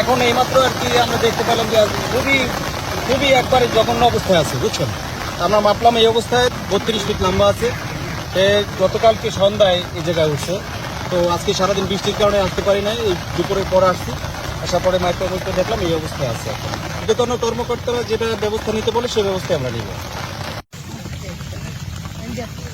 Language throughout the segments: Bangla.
এখন এইমাত্র আর কি আমরা দেখতে পেলাম যে খুবই খুবই একবারে জঘন্য অবস্থায় আছে বুঝছেন আমরা মাপলাম এই অবস্থায় বত্রিশ ফিট লম্বা আছে গতকালকে সন্ধ্যায় এই জায়গায় উঠছে তো আজকে সারাদিন বৃষ্টির কারণে আসতে পারি নাই এই দুপুরের পর আসছি আসার পরে মাইক্রোমিটার দেখলাম এই অবস্থায় আছে উদ্যতন কর্মকর্তারা যেটা ব্যবস্থা নিতে বলে সেই ব্যবস্থায় আমরা নিব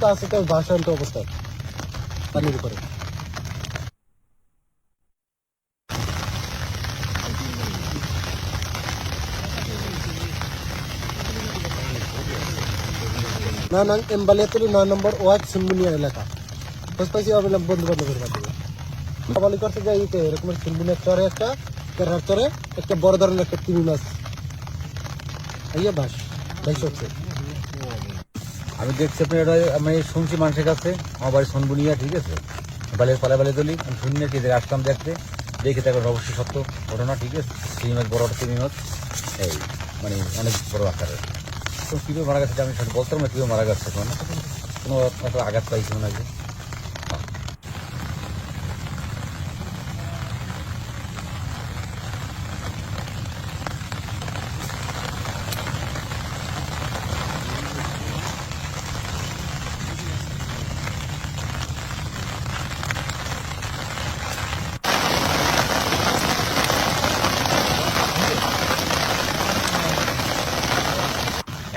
তো আছে তো ভাষান্ত অবস্থায় পানির উপরে এমবালিয়াতুলি নয় নম্বর ওয়ার্ড সিমবুনিয়া এলাকা। খোঁজ পাইছি বললাম বন্ধু বান্ধবের মাধ্যমে। বলি করছে যে এই তো এরকম সিমবুনিয়া চরে একটা, কেরার চরে একটা বড় ধরনের একটা তিমি মাছ। আইয়া বাস, বাইশ হচ্ছে। আমি দেখছি আপনি এটা, আমি শুনছি মানুষের কাছে, আমার বাড়ি সনবুনিয়া, ঠিক আছে? বালের পালে বালে তুলি আমি শুনি না কি আসলাম দেখতে। দেখে দেখো অবশ্যই সত্য ঘটনা, ঠিক আছে? তিন মাছ বড় একটা চিনি মাছ এই মানে অনেক বড় আকারের। তো কীভাবে মারা গেছে আমি বলতাম না, কীভাবে মারা গেছে কোনো একটা আঘাত পাইছি মনে হয়।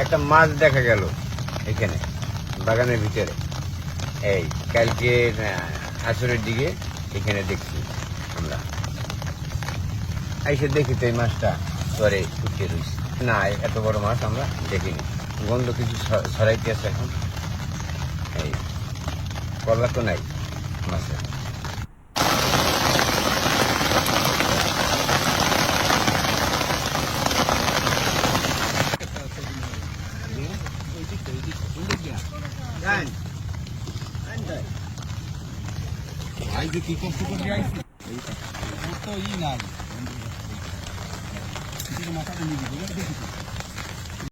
একটা মাছ দেখা গেল এখানে, বাগানের ভিতরে। এই, কালকে আসরের দিকে এখানে দেখছি আমরা। এসে দেখি তো এই মাছটা পরে উঠে রয়েছে না, এত বড় মাছ আমরা দেখিনি। গন্ধ কিছু ছড়াইতে আছে এখন। এই করলা তো নাই মাছের। ভাই যে কি